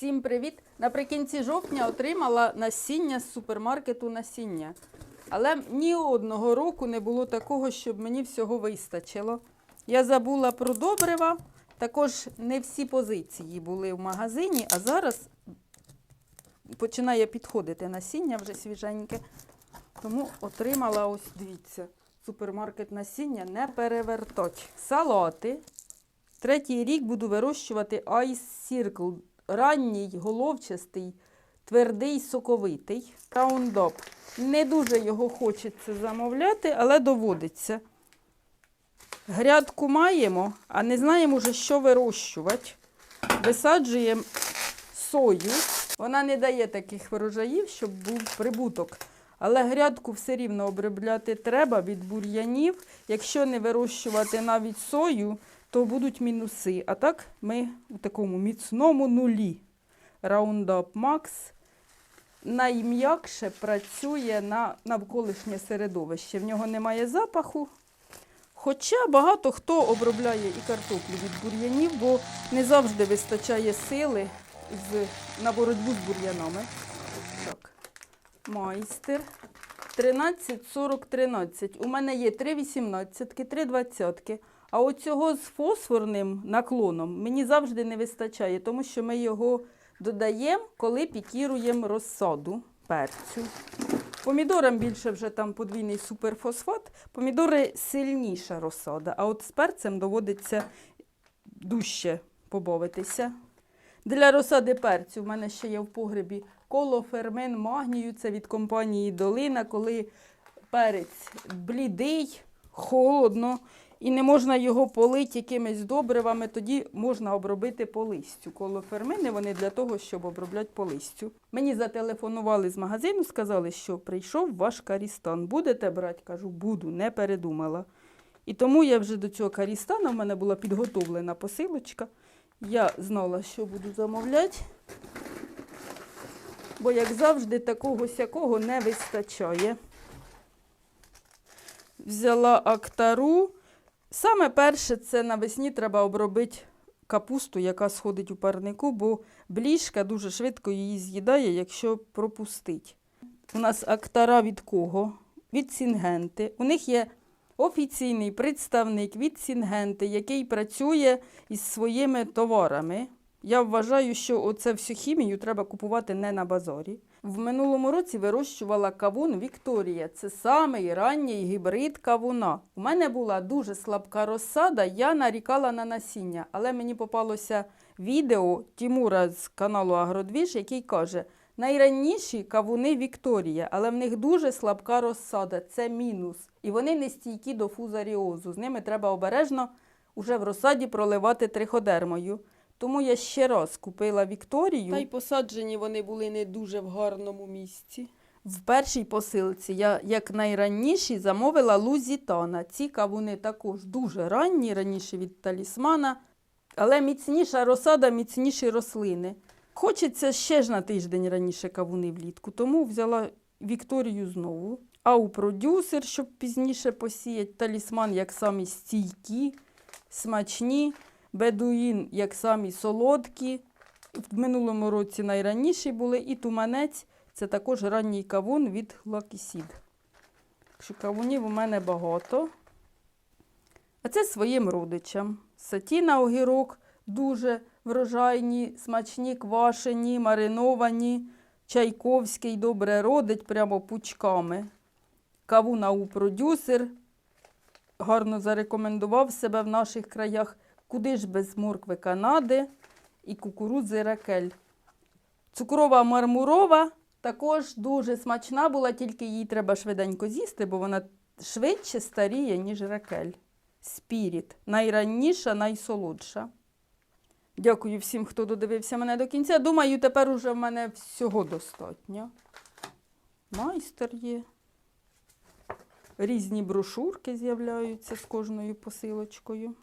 Всім привіт! Наприкінці жовтня отримала насіння з супермаркету насіння. Але ні одного року не було такого, щоб мені всього вистачило. Я забула про добрива. Також не всі позиції були в магазині, а зараз починає підходити насіння вже свіженьке. Тому отримала ось дивіться, супермаркет насіння не перевертать. Салати. Третій рік буду вирощувати Ice Circle. Ранній, головчастий, твердий, соковитий. Roundup. Не дуже його хочеться замовляти, але доводиться. Грядку маємо, а не знаємо вже, що вирощувати. Висаджуємо сою. Вона не дає таких врожаїв, щоб був прибуток. Але грядку все рівно обробляти треба від бур'янів. Якщо не вирощувати навіть сою, то будуть мінуси. А так ми у такому міцному нулі. Roundup Max найм'якше працює на навколишнє середовище. В нього немає запаху. Хоча багато хто обробляє і картоплю від бур'янів, бо не завжди вистачає сили з, на боротьбу з бур'янами. Так, майстер. 13, 40, 13. У мене є 3 18, 3 20. А оцього з фосфорним наклоном мені завжди не вистачає, тому що ми його додаємо, коли пікіруємо розсаду перцю. Помідорам більше вже там подвійний суперфосфат. Помідори сильніша розсада, а от з перцем доводиться дужче побавитися. Для розсади перцю в мене ще є в погребі колофермен магнію. Це від компанії Долина, коли перець блідий, холодно і не можна його полити якимись добривами, тоді можна обробити по листю. Колофермини вони для того, щоб обробляти по листю. Мені зателефонували з магазину, сказали, що прийшов ваш карістан. Будете брати? Кажу, буду, не передумала. І тому я вже до цього карістана, в мене була підготовлена посилочка. Я знала, що буду замовляти. Бо, як завжди, такого сякого не вистачає. Взяла актару. Саме перше, це навесні треба обробити капусту, яка сходить у парнику, бо бліжка дуже швидко її з'їдає, якщо пропустить. У нас актара від кого? Від Сінгенти. У них є офіційний представник від Сінгенти, який працює із своїми товарами. Я вважаю, що оце всю хімію треба купувати не на базарі. В минулому році вирощувала кавун Вікторія. Це самий ранній гібрид кавуна. У мене була дуже слабка розсада, я нарікала на насіння, але мені попалося відео Тімура з каналу Агродвіж, який каже: найранніші кавуни Вікторія, але в них дуже слабка розсада. Це мінус. І вони не стійкі до фузаріозу. З ними треба обережно уже в розсаді проливати триходермою. Тому я ще раз купила Вікторію. Та й посаджені вони були не дуже в гарному місці. В першій посилці я як найранніші замовила лузітана. Ці кавуни також дуже ранні, раніше від талісмана, але міцніша розсада, міцніші рослини. Хочеться ще ж на тиждень раніше кавуни влітку, тому взяла Вікторію знову. А у продюсер, щоб пізніше посіяти, талісман як самі стійкі, смачні. Бедуїн, як самі солодкі. В минулому році найраніші були. І туманець це також ранній кавун від Лакісід. Що кавунів у мене багато. А це своїм родичам. Сатіна огірок дуже врожайні, смачні, квашені, мариновані. Чайковський добре родить прямо пучками. Кавуна у продюсер гарно зарекомендував себе в наших краях. Куди ж без моркви Канади і кукурудзи ракель. Цукрова мармурова також дуже смачна була, тільки її треба швиденько з'їсти, бо вона швидше старіє, ніж ракель. Спіріт. Найранніша, найсолодша. Дякую всім, хто додивився мене до кінця. Думаю, тепер уже в мене всього достатньо. Майстер є. Різні брошурки з'являються з кожною посилочкою.